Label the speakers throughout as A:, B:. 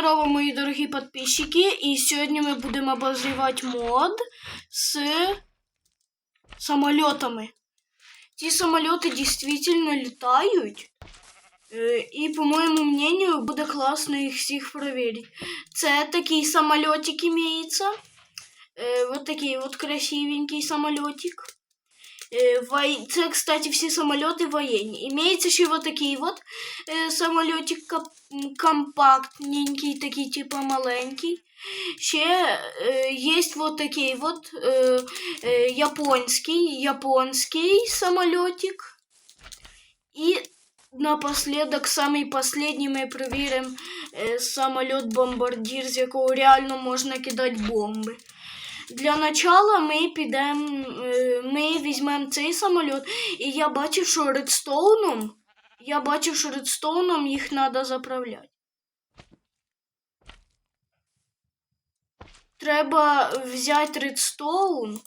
A: Здорово, мої дорогі підписчики. І сьогодні ми будемо обозрівати мод з самолітами. Ці самоліти дійсно літають. Е, І, по моєму мнению, буде класно їх всіх перевірити. Це такий самолітик імеється. Е, Вот такий вот красивенький самолетик. Э, вой- Це, кстати, всі самоліти воєнні. Імеється ще вот такий вот е, самолітик кап- компактненький, такий, типа маленький. Ще е, є вот такий вот е, е, японський, японський самолітик. І напоследок, самий последній, ми перевіримо е, самоліт-бомбардір, з якого реально можна кидати бомби. Для начала ми підемо, е, ми візьмемо цей самоліт, і я бачив, що редстоуном, я бачив, що редстоуном їх треба заправляти. Треба взяти редстоун,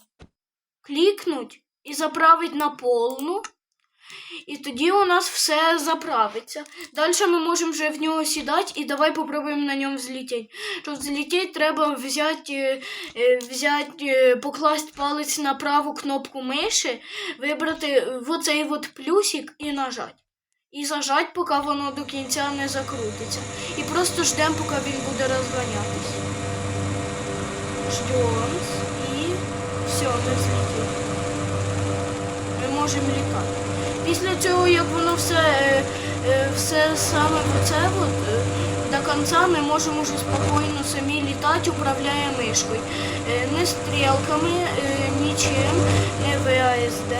A: клікнути і заправити на повну. І тоді у нас все заправиться. Далі ми можемо вже в нього сідати і давай попробуємо на ньому взлетіти. Щоб взлетіти, треба взяти, е, е, взяти, е, покласти палець на праву кнопку миші, вибрати оцей от плюсик і нажати. І зажати, поки воно до кінця не закрутиться. І просто ждемо, поки він буде розганятись. Ждем. І все, ми взлетіли. Ми можемо літати. Після цього, як воно все, е, е, все саме оце от, е, до кінця, ми можемо вже спокійно самі літати, управляє мишкою. Не стрілками, нічим, не ВАСД,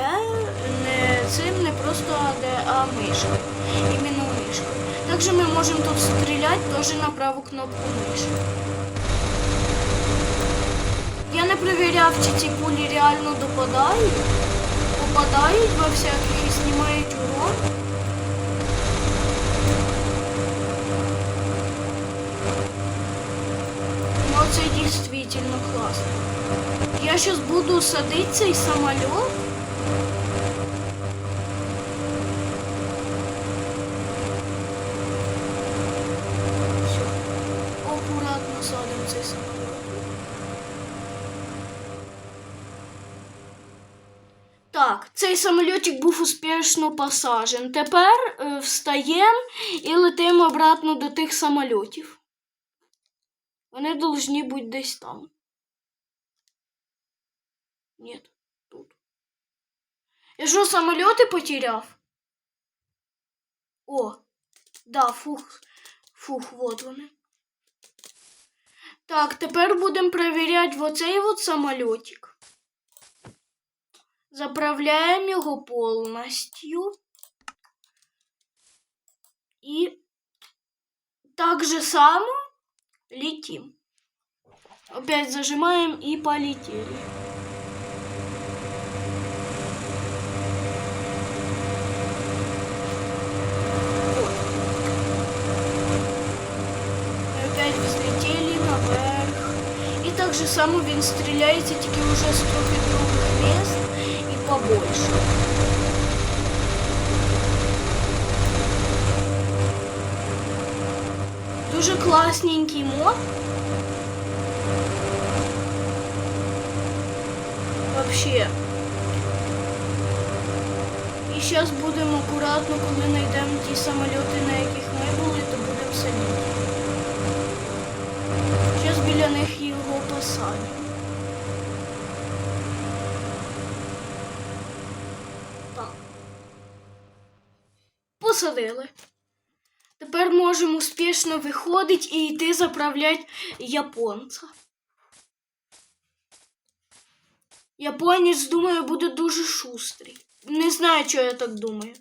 A: не цим, не просто АД, а мишкою. Іменно мишкою. Також ми можемо тут стріляти теж на праву кнопку миші. Я не перевіряв, чи ці кулі реально допадають попадають во всяких знімають урон. Ну, це дійсно класно. Я зараз буду садити цей самоліт. Цей самолітик був успішно посаджен. Тепер е, встаємо і летимо обратно до тих самольотів. Вони повинні бути десь там. Ні, тут. Я що, самоліти потеряв? О, да, фух. Фух, вот вони. Так, тепер будемо перевіряти оцей от самолітик. Заправляємо його повністю. І так же само летим. Опять зажимаем и полетели. Вот. И опять взлетели наверх. И так же само він стріляється, тільки уже з трохи других мест І побольше. Дуже класненький мод. Вообще. І зараз будемо акуратно, коли знайдемо ті самоліти, на яких ми були, то будемо садити. Зараз біля них його посадимо. Посадили. Тепер можемо успішно виходити і йти заправляти японця. Японець, думаю, буде дуже шустрий. Не знаю, чого я так думаю.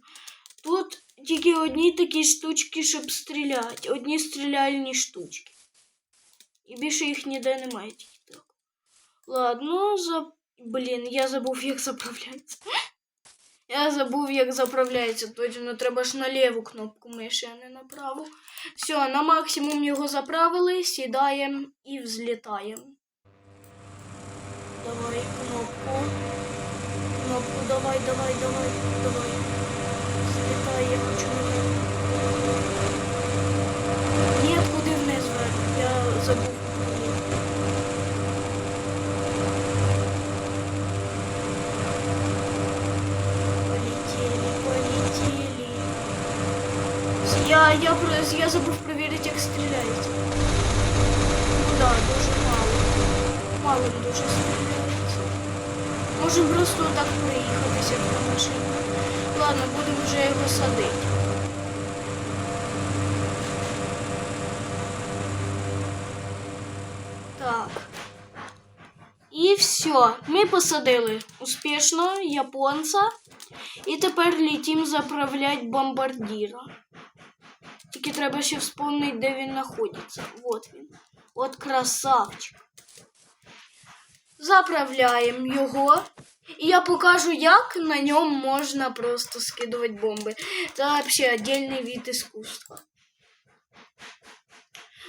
A: Тут тільки одні такі штучки, щоб стріляти. Одні стріляльні штучки. І більше їх ніде немає тільки так. Ладно, за. Блін, я забув, як заправляється. Я забув, як заправляється. Точно треба ж на ліву кнопку миші, а не на праву. Все, на максимум його заправили, сідаємо і взлітаємо. Давай кнопку. Кнопку, давай, давай, давай, давай. Я, я, я забув перевірити, як стріляється. Ну да, дуже мало. Мало дуже стріляється. Можемо просто так проїхатися по машині. Ладно, будемо вже його садити. Так. І все. Ми посадили успішно японця. І тепер літім заправляти бомбардіра. Тільки треба ще вспомнити, де він знаходиться. Вот він. От красавчик. Заправляємо його. І я покажу, як на ньому можна просто скидувати бомби. Це взагалі отдельний вид іскусства.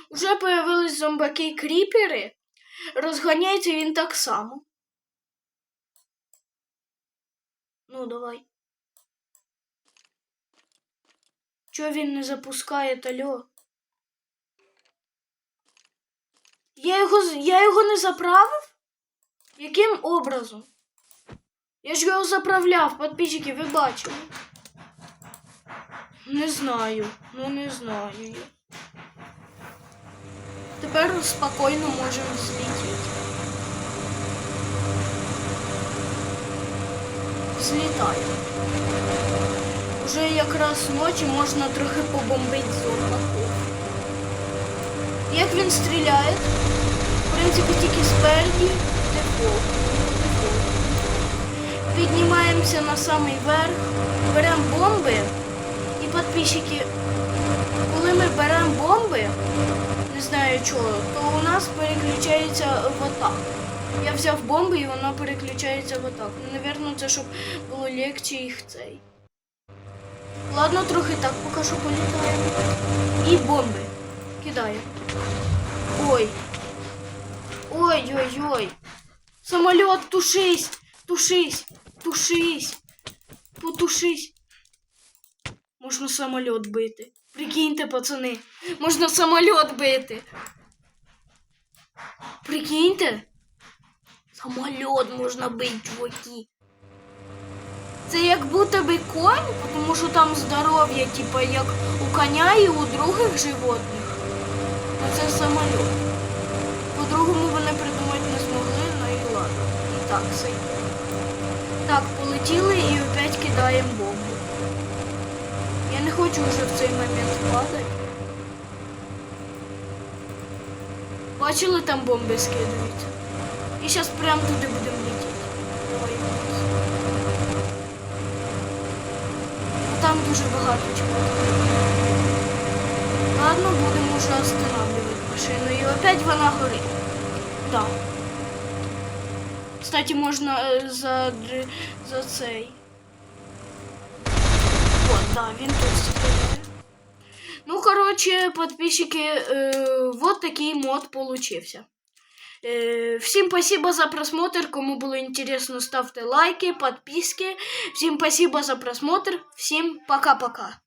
A: Уже появились зомбаки кріпери. Розганяється він так само. Ну, давай. Чого він не запускає тальо? Я його, я його не заправив? Яким образом? Я ж його заправляв, підписчики, ви бачили. Не знаю, ну не знаю я. Тепер спокійно можемо злітіти. Злітаємо. Уже якраз ночі можна трохи побомбити зомбаків. Як він стріляє? В принципі, тільки спереді дефолт. Піднімаємося на самий верх, беремо бомби і підписчики, коли ми беремо бомби, не знаю чого, то у нас переключається в атаку. Я взяв бомби і воно переключається в атаку. Навірно, це щоб було легче їх цей. Ладно, трохи так поки що політаємо. І бомби. Кидаю. Ой. Ой-ой-ой. Самолет, тушись! Тушись! Тушись! Потушись! Можна самоліт бити. Прикиньте, пацани. Можна самоліт бити. Прикиньте. Самоліт можна бити, чуваки. Це як будто би конь, тому що там здоров'я, типа як у коня і у других животних. Ну це самоліт. По-другому вони придумати не змогли, ну і ладно. І так сойде. Так, полетіли і опять кидаємо бомбу. Я не хочу вже в цей момент падати. Бачили, там бомби скидаються. І зараз прямо туди будемо летіти. Давай. Там дуже багато чого. Ладно, будемо вже останавливати машину. І опять вона горить. Да. Кстати, можна е, за, за цей. Вот, да, він тут стріляє. Ну, короче, подписчики, э, вот такий мод получился. Э, всем спасибо за просмотр. Кому было интересно, ставьте лайки, подписки. Всем спасибо за просмотр. Всем пока-пока.